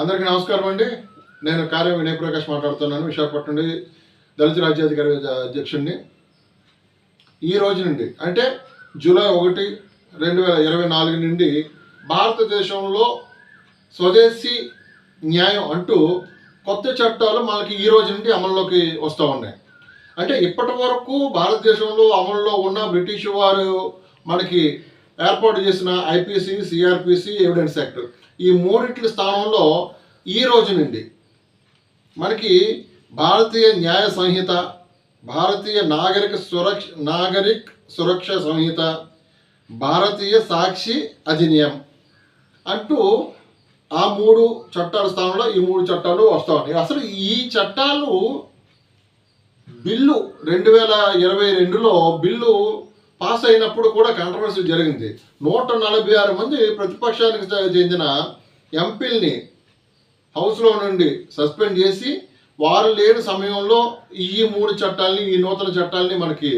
అందరికీ నమస్కారం అండి. నేను కార్య వినయ్ ప్రకాష్ మాట్లాడుతున్నాను విశాఖపట్నం నుండి దళిత రాజ్యాధికారి అధ్యక్షుడిని. ఈ రోజు నుండి అంటే జూలై ఒకటి రెండు వేల ఇరవై నాలుగు నుండి భారతదేశంలో స్వదేశీ న్యాయం అంటూ కొత్త చట్టాలు మనకి ఈ రోజు నుండి అమల్లోకి వస్తూ ఉన్నాయి. అంటే ఇప్పటి వరకు భారతదేశంలో అమల్లో ఉన్న బ్రిటిష్ వారు మనకి ఏర్పాటు చేసిన ఐపీసీ సిఆర్పిసి ఎవిడెన్స్ యాక్ట్ ఈ మూడింటి స్థానంలో ఈ రోజు నుండి మనకి భారతీయ న్యాయ సంహిత భారతీయ నాగరిక సురక్ష నాగరిక్ సురక్ష సంహిత భారతీయ సాక్షి అధినియం అంటూ ఆ మూడు చట్టాల స్థానంలో ఈ మూడు చట్టాలు వస్తూ ఉన్నాయి. అసలు ఈ చట్టాలు బిల్లు రెండు వేల ఇరవై రెండులో బిల్లు పాస్ అయినప్పుడు కూడా కాంట్రవర్సీ జరిగింది. నూట నలభై ఆరు మంది ప్రతిపక్షానికి చెందిన ఎంపీల్ని హౌస్లో నుండి సస్పెండ్ చేసి వారు లేని సమయంలో ఈ మూడు చట్టాలని ఈ నూతన చట్టాలని మనకి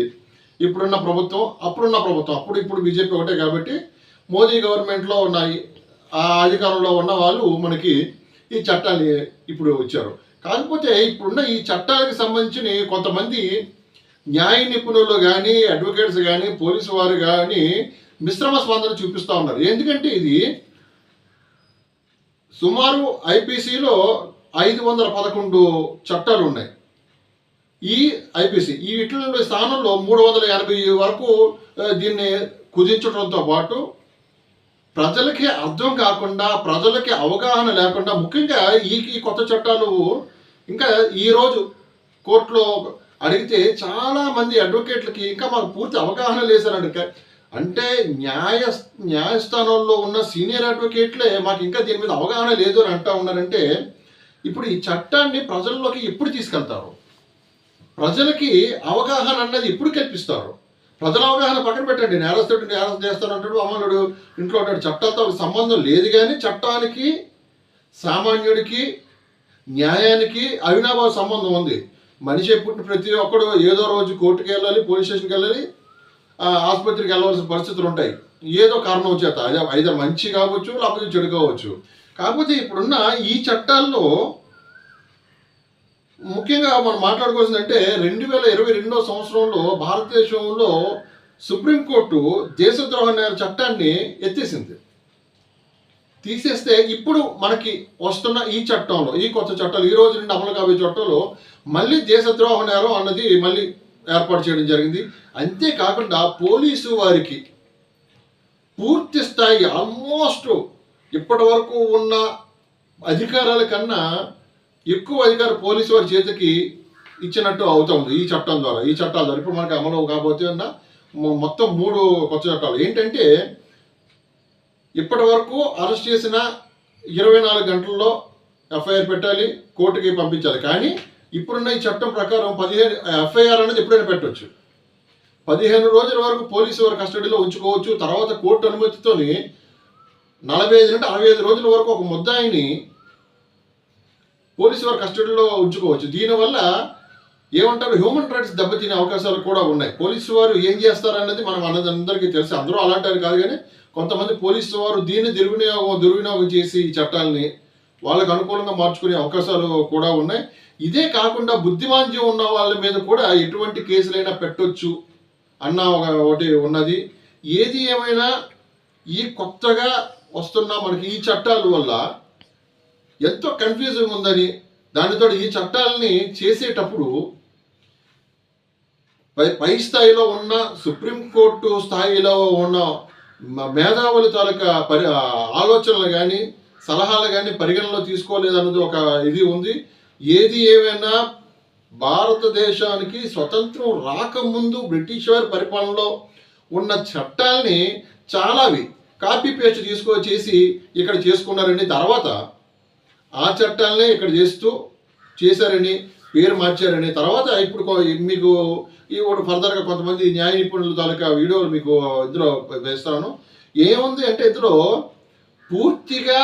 ఇప్పుడున్న ప్రభుత్వం అప్పుడున్న ప్రభుత్వం అప్పుడు ఇప్పుడు బీజేపీ ఒకటే కాబట్టి మోదీ గవర్నమెంట్లో ఉన్నాయి ఆ అధికారంలో ఉన్న వాళ్ళు మనకి ఈ చట్టాన్ని ఇప్పుడు వచ్చారు కాకపోతే ఇప్పుడున్న ఈ చట్టాలకు సంబంధించిన కొంతమంది న్యాయ నిపుణులు కానీ అడ్వకేట్స్ కానీ పోలీసు వారు కానీ మిశ్రమ స్పందన చూపిస్తూ ఉన్నారు. ఎందుకంటే ఇది సుమారు ఐపీసీలో ఐదు వందల పదకొండు చట్టాలు ఉన్నాయి. ఈ ఐపీసీ ఈ వీటిలో స్థానంలో మూడు వందల ఎనభై వరకు దీన్ని కుదించడంతో పాటు ప్రజలకి అర్థం కాకుండా ప్రజలకి అవగాహన లేకుండా ముఖ్యంగా ఈ కొత్త చట్టాలు ఇంకా ఈరోజు కోర్టులో అడిగితే చాలా మంది అడ్వకేట్లకి ఇంకా మాకు పూర్తి అవగాహన లేసారండి అంటే న్యాయ న్యాయస్థానంలో ఉన్న సీనియర్ అడ్వకేట్లే మాకు ఇంకా దీని మీద అవగాహన లేదు అని అంటా ఉన్నారంటే ఇప్పుడు ఈ చట్టాన్ని ప్రజల్లోకి ఎప్పుడు తీసుకెళ్తారు? ప్రజలకి అవగాహన అన్నది ఎప్పుడు కల్పిస్తారు? ప్రజల అవగాహన పక్కన పెట్టండి. నేరస్తుడు చేస్తాను అంటుడు అమలుడు ఇంట్లో ఉంటాడు చట్టాలతో సంబంధం లేదు కానీ చట్టానికి సామాన్యుడికి న్యాయానికి అవినాభావ సంబంధం ఉంది. మనిషి పుట్టిన ప్రతి ఒక్కడు ఏదో రోజు కోర్టుకి వెళ్ళాలి పోలీస్ స్టేషన్కి వెళ్ళాలి ఆసుపత్రికి వెళ్ళవలసిన పరిస్థితులు ఉంటాయి. ఏదో కారణం చేత అదే అయితే మంచి కావచ్చు లేకపోతే చెడు కావచ్చు. కాకపోతే ఇప్పుడున్న ఈ చట్టాల్లో ముఖ్యంగా మనం మాట్లాడుకోవాల్సిందంటే రెండు వేల ఇరవై రెండో సంవత్సరంలో భారతదేశంలో సుప్రీంకోర్టు దేశద్రోహ నేర చట్టాన్ని ఎత్తేసింది. తీసేస్తే ఇప్పుడు మనకి వస్తున్న ఈ చట్టంలో ఈ కొత్త చట్టాలు ఈ రోజు నుండి అమలు కాబోయే చట్టంలో మళ్ళీ దేశద్రోహ నేరం అన్నది మళ్ళీ ఏర్పాటు చేయడం జరిగింది. అంతేకాకుండా పోలీసు వారికి పూర్తి స్థాయి ఆల్మోస్ట్ ఇప్పటి వరకు ఉన్న అధికారాల కన్నా ఎక్కువ అధికారం పోలీసు వారి చేతికి ఇచ్చినట్టు అవుతుంది ఈ చట్టం ద్వారా. ఈ చట్టాల ద్వారా ఇప్పుడు మనకి అమలు కాబోతే ఉన్న మొత్తం మూడు కొత్త చట్టాలు. ఏంటంటే ఇప్పటి వరకు అరెస్ట్ చేసిన ఇరవై నాలుగు గంటల్లో ఎఫ్ఐఆర్ పెట్టాలి కోర్టుకి పంపించాలి. కానీ ఇప్పుడున్న ఈ చట్టం ప్రకారం పదిహేను ఎఫ్ఐఆర్ అనేది ఎప్పుడైనా పెట్టవచ్చు పదిహేను రోజుల వరకు పోలీసు వారి కస్టడీలో ఉంచుకోవచ్చు. తర్వాత కోర్టు అనుమతితోని నలభై ఐదు నుండి అరవై ఐదు రోజుల వరకు ఒక ముద్దాయిని పోలీసు వారి కస్టడీలో ఉంచుకోవచ్చు. దీనివల్ల ఏమంటారు? హ్యూమన్ రైట్స్ దెబ్బతినే అవకాశాలు కూడా ఉన్నాయి. పోలీసు వారు ఏం చేస్తారన్నది మనం అన్నది అందరికీ తెలుసు. అందరూ అలాంటి కాదు కానీ కొంతమంది పోలీసు వారు దీన్ని దుర్వినియోగం దుర్వినియోగం చేసి ఈ చట్టాలని వాళ్ళకు అనుకూలంగా మార్చుకునే అవకాశాలు కూడా ఉన్నాయి. ఇదే కాకుండా బుద్ధిమాంద్యం ఉన్న వాళ్ళ మీద కూడా ఎటువంటి కేసులైనా పెట్టొచ్చు అన్న ఒక- ఒకటి ఉన్నది. ఏది ఏమైనా ఈ కొత్తగా వస్తున్న మనకి ఈ చట్టాల వల్ల ఎంతో కన్ఫ్యూజింగ్ ఉందని దానితో ఈ చట్టాలని చేసేటప్పుడు పై పై స్థాయిలో ఉన్న సుప్రీంకోర్టు స్థాయిలో ఉన్న మేధావుల తాలూకా పరి ఆలోచనలు కానీ సలహాలు కానీ పరిగణలో తీసుకోలేదన్నది ఒక ఇది ఉంది. ఏది ఏమైనా భారతదేశానికి స్వతంత్రం రాకముందు బ్రిటిష్ వారి పరిపాలనలో ఉన్న చట్టాల్ని చాలావి కాపీ పేస్ట్ తీసుకొచ్చేసి ఇక్కడ చేసుకున్నారని తర్వాత ఆ చట్టాలనే ఇక్కడ చేస్తూ చేశారని పేరు మార్చారని తర్వాత ఇప్పుడు మీకు ఈ ఒకటి ఫర్దర్గా కొంతమంది న్యాయ నిపుణుల తాలూకా వీడియోలు మీకు ఇందులో వేస్తాను. ఏముంది అంటే ఇందులో పూర్తిగా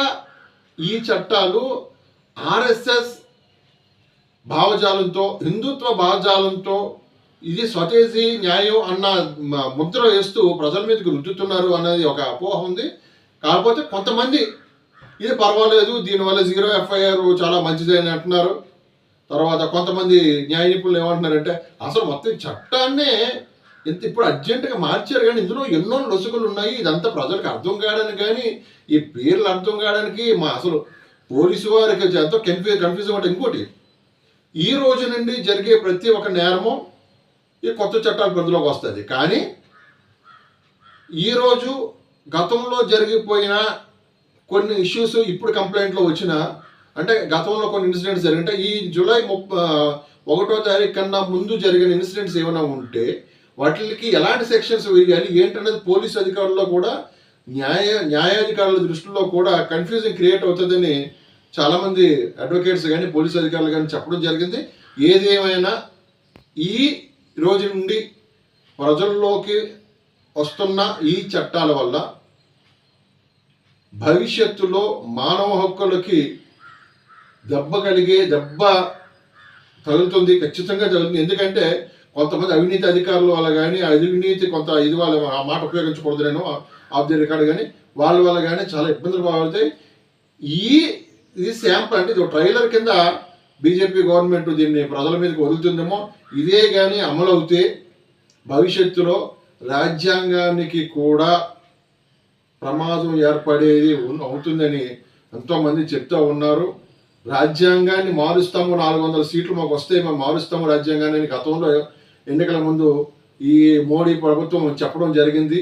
ఈ చట్టాలు ఆర్ఎస్ఎస్ భావజాలంతో హిందుత్వ భావజాలంతో ఇది స్వదేశీ న్యాయం అన్న మ- ముద్ర వేస్తూ ప్రజల మీదకి రుద్దుతున్నారు అనేది ఒక అపోహ ఉంది. కాకపోతే కొంతమంది ఇది పర్వాలేదు దీనివల్ల జీరో ఎఫ్ఐఆర్ చాలా మంచిది అని అంటున్నారు. తర్వాత కొంతమంది న్యాయ నిపుణులు ఏమంటున్నారంటే అసలు మొత్తం ఈ చట్టాన్నే ఇంత ఇప్పుడు అర్జెంటుగా మార్చారు కానీ ఇందులో ఎన్నో లొసుగులు ఉన్నాయి. ఇదంతా ప్రజలకు అర్థం కావడానికి కానీ ఈ పేర్లు అర్థం కావడానికి మా అసలు పోలీసు వారికి ఎంతో కన్ఫ్యూజ్ కన్ఫ్యూజ్ అంటే ఇంకోటి ఈ రోజు నుండి జరిగే ప్రతి ఒక్క నేరము ఈ కొత్త చట్టాల పరిధిలోకి వస్తుంది. కానీ ఈరోజు గతంలో జరిగిపోయిన కొన్ని ఇష్యూస్ ఇప్పుడు కంప్లైంట్లో వచ్చిన అంటే గతంలో కొన్ని ఇన్సిడెంట్స్ జరిగితే ఈ జూలై ముప్పై ఒకటో తారీఖు కన్నా ముందు జరిగిన ఇన్సిడెంట్స్ ఏమైనా ఉంటే వాటికి ఎలాంటి సెక్షన్స్ వేయాలి ఏంటనేది పోలీసు అధికారుల్లో కూడా న్యాయ న్యాయాధికారుల దృష్టిలో కూడా కన్ఫ్యూజన్ క్రియేట్ అవుతుందని చాలామంది అడ్వకేట్స్ కానీ పోలీసు అధికారులు కానీ చెప్పడం జరిగింది. ఏదేమైనా ఈ రోజు నుండి ప్రజల్లోకి వస్తున్న ఈ చట్టాల వల్ల భవిష్యత్తులో మానవ హక్కులకి దెబ్బ కలిగే దెబ్బ తగులుతుంది ఖచ్చితంగా తగులుతుంది. ఎందుకంటే కొంతమంది అవినీతి అధికారుల వల్ల కానీ అవినీతి కొంత ఇది వాళ్ళ ఆ మాట ఉపయోగించకూడదు నేను ఆఫ్ ది రికార్డ్ కానీ వాళ్ళ వల్ల కానీ చాలా ఇబ్బందులు బాగుతాయి ఈ ఇది శాంపుల్ అంటే ఇది ట్రైలర్ కింద బీజేపీ గవర్నమెంట్ దీన్ని ప్రజల మీదకి వదులుతుందేమో ఇదే కానీ అమలు అవుతే భవిష్యత్తులో రాజ్యాంగానికి కూడా ప్రమాదం ఏర్పడేది అవుతుందని ఎంతోమంది చెప్తూ ఉన్నారు. రాజ్యాంగాన్ని మారుస్తాము నాలుగు వందల సీట్లు మాకు వస్తే మేము మారుస్తాము రాజ్యాంగాన్ని గతంలో ఎన్నికల ముందు ఈ మోడీ ప్రభుత్వం చెప్పడం జరిగింది.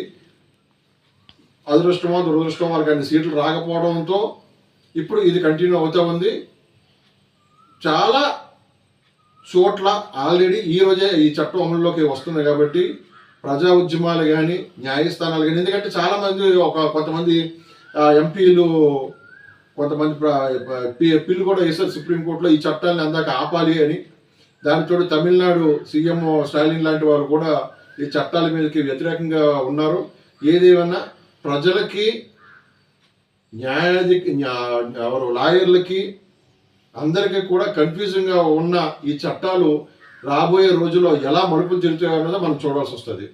అదృష్టమో దురదృష్టమో వారికి అన్ని సీట్లు రాకపోవడంతో ఇప్పుడు ఇది కంటిన్యూ అవుతూ ఉంది. చాలా చోట్ల ఆల్రెడీ ఈ రోజే ఈ చట్టం అమలులోకి వస్తుంది కాబట్టి ప్రజా ఉద్యమాలు కానీ న్యాయస్థానాలు కానీ ఎందుకంటే చాలామంది ఒక కొంతమంది ఎంపీలు కొంతమంది పిల్లు కూడా వేశారు సుప్రీంకోర్టులో ఈ చట్టాన్ని అందాక ఆపాలి అని. దాని తోడు తమిళనాడు సీఎం స్టాలిన్ లాంటి వారు కూడా ఈ చట్టాల మీదకి వ్యతిరేకంగా ఉన్నారు. ఏదేమన్నా ప్రజలకి న్యాయాధి ఎవరు లాయర్లకి అందరికీ కూడా కన్ఫ్యూజింగ్గా ఉన్న ఈ చట్టాలు రాబోయే రోజుల్లో ఎలా మలుపులు తిరుగుతాయో అన్నది మనం చూడాల్సి వస్తుంది.